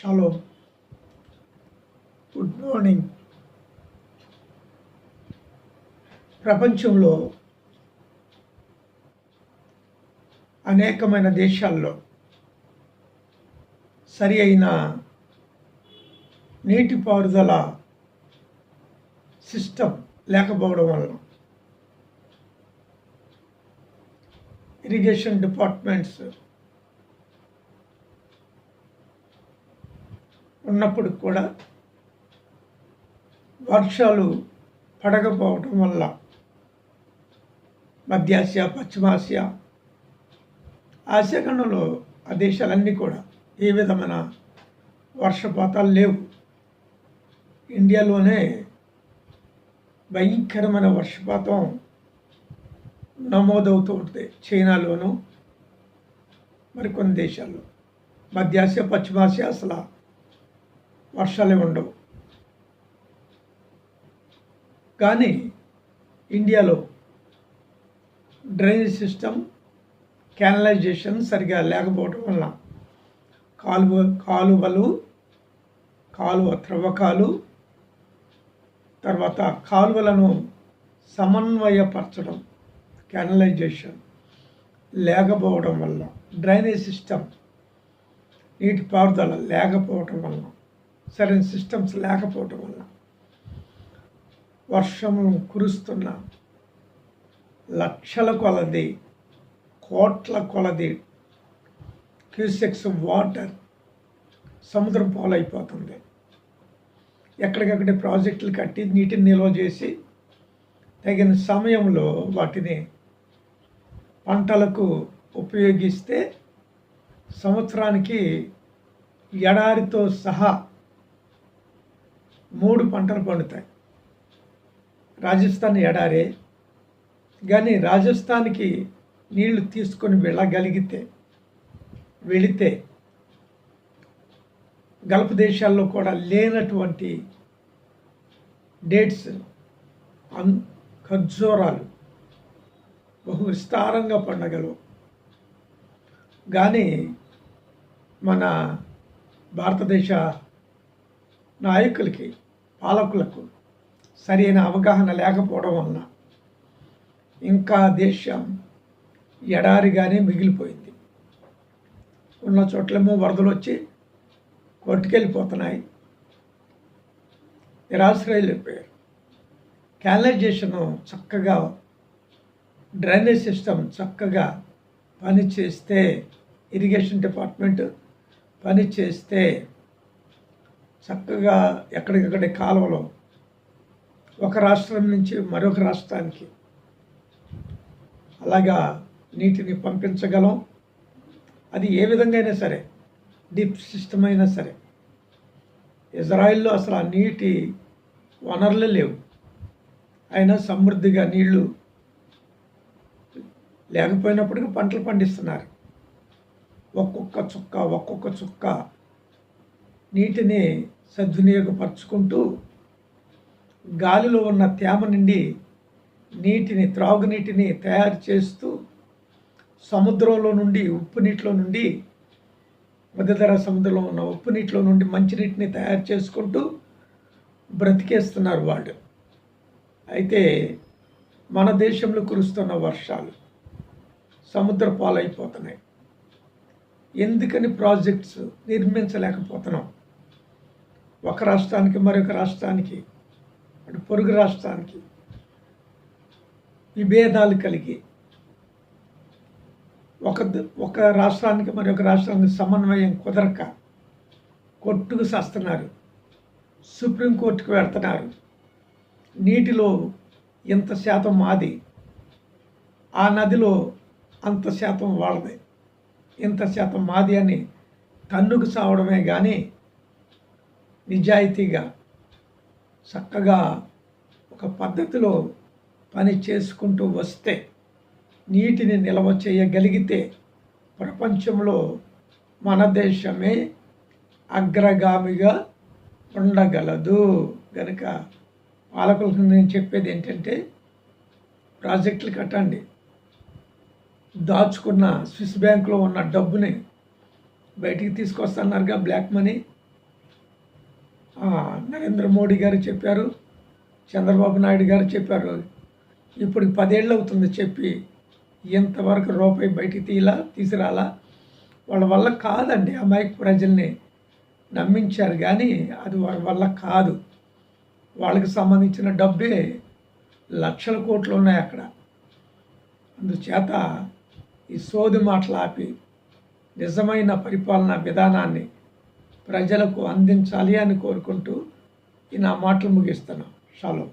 Shallow good morning ప్రపంచంలో అనేకమైన దేశాల్లో సరి అయిన నీటిపారుదల సిస్టమ్ లేకపోవడం వల్ల ఇరిగేషన్ డిపార్ట్మెంట్స్ ఉన్నప్పుడు కూడా వర్షాలు పడకపోవటం వల్ల మధ్యాసియా పశ్చిమాసియా ఆసియా ఖండంలో ఆ దేశాలన్నీ కూడా ఏ విధమైన వర్షపాతాలు లేవు. ఇండియాలోనే భయంకరమైన వర్షపాతం నమోదవుతూ ఉంటుంది చైనాలోను మరికొన్ని దేశాల్లో. మధ్యాసియా పశ్చిమాసియా అసలు వర్షాలే ఉండవు. కానీ ఇండియాలో డ్రైనేజ్ సిస్టమ్ క్యానలైజేషన్ సరిగా లేకపోవడం వల్ల కాలువ కాలువలు కాలువ త్రవ్వకాలు తర్వాత కాలువలను సమన్వయపరచడం క్యానలైజేషన్ లేకపోవడం వల్ల డ్రైనేజ్ సిస్టమ్ నీటిపారుదల లేకపోవటం వల్ల సరైన సిస్టమ్స్ లేకపోవటం వల్ల వర్షము కురుస్తున్న లక్షల కొలది కోట్ల కొలది క్యూసెక్స్ వాటర్ సముద్రం పాలైపోతుంది. ఎక్కడికక్కడ ప్రాజెక్టులు కట్టి నీటిని నిల్వ చేసి తగిన సమయంలో వాటిని పంటలకు ఉపయోగిస్తే సంవత్సరానికి ఎడారితో సహా మూడు పంటలు పండుతాయి. రాజస్థాన్ ఎడారే కానీ రాజస్థాన్కి నీళ్ళు తీసుకొని వెళ్ళగలిగితే వెళితే గల్ఫ్ దేశాల్లో కూడా లేనటువంటి డేట్స్ అన్ ఖర్జూరాలు బహు విస్తారంగా పండగలు. కానీ మన భారతదేశ నాయకులకి పాలకులకు సరైన అవగాహన లేకపోవడం వలన ఇంకా దేశం ఎడారిగానే మిగిలిపోయింది. ఉన్న చోట్లేమో వరదలు వచ్చి కొట్టుకెళ్ళిపోతున్నాయి నిరాశ్రయులైపోయారు క్యానలైజేషను చక్కగా డ్రైనేజ్ సిస్టమ్ చక్కగా పని చేస్తే ఇరిగేషన్ డిపార్ట్మెంట్ పని చేస్తే చక్కగా ఎక్కడికక్కడే కాలువలో ఒక రాష్ట్రం నుంచి మరొక రాష్ట్రానికి అలాగా నీటిని పంపించగలం. అది ఏ విధంగా అయినా సరే డీప్ సిస్టమ్ అయినా సరే ఇజ్రాయిల్లో అసలు ఆ నీటి వనరులు లేవు. అయినా సమృద్ధిగా నీళ్ళు లేకపోయినప్పటికీ పంటలు పండిస్తున్నారు. ఒక్కొక్క చుక్క ఒక్కొక్క చుక్క నీటిని సద్వినియోగపరుచుకుంటూ గాలిలో ఉన్న తేమ నుండి నీటిని త్రాగునీటిని తయారు చేస్తూ సముద్రంలో నుండి ఉప్పు నీటిలో నుండి మధ్యధర సముద్రంలో ఉన్న ఉప్పు నీటిలో నుండి మంచినీటిని తయారు చేసుకుంటూ బ్రతికేస్తున్నారు వాళ్ళు. అయితే మన దేశంలో కురుస్తున్న వర్షాలు సముద్ర పాలైపోతున్నాయి ఎందుకని ప్రాజెక్ట్స్ నిర్మించలేకపోతున్నాం? ఒక రాష్ట్రానికి మరొక రాష్ట్రానికి అటు పొరుగు రాష్ట్రానికి విభేదాలు కలిగి ఒక ఒక రాష్ట్రానికి మరొక రాష్ట్రానికి సమన్వయం కుదరక కొట్టుకు సస్తున్నారు సుప్రీంకోర్టుకు వెళ్తున్నారు. నీటిలో ఇంత శాతం మాది ఆ నదిలో అంత శాతం వాళ్ళది ఇంత శాతం మాది అని తన్నుకు సావడమే కానీ నిజాయితీగా చక్కగా ఒక పద్ధతిలో పని చేసుకుంటూ వస్తే నీటిని నిల్వ చేయగలిగితే ప్రపంచంలో మన దేశమే అగ్రగామిగా ఉండగలదు. కనుక పాలకులకు నేను చెప్పేది ఏంటంటే ప్రాజెక్టులు కట్టండి. దాచుకున్న స్విస్ బ్యాంకులో ఉన్న డబ్బుని బయటికి తీసుకొస్తున్నారుగా బ్లాక్ మనీ. నరేంద్ర మోడీ గారు చెప్పారు చంద్రబాబు నాయుడు గారు చెప్పారు ఇప్పుడు పదేళ్ళు అవుతుంది చెప్పి ఇంతవరకు రూపాయి బయటికి తీలా తీసుకురాలా? వాళ్ళ వల్ల కాదండి అమాయక ప్రజల్ని నమ్మించారు కానీ అది వాళ్ళ వల్ల కాదు. వాళ్ళకి సంబంధించిన డబ్బే లక్షల కోట్లు ఉన్నాయి అక్కడ. అందుచేత ఈ సోది మాటలు ఆపి నిజమైన పరిపాలనా విధానాన్ని ప్రజలకు అందించాలి అని కోరుకుంటూ ఈ నా మాటలు ముగిస్తున్నాను. షాలో.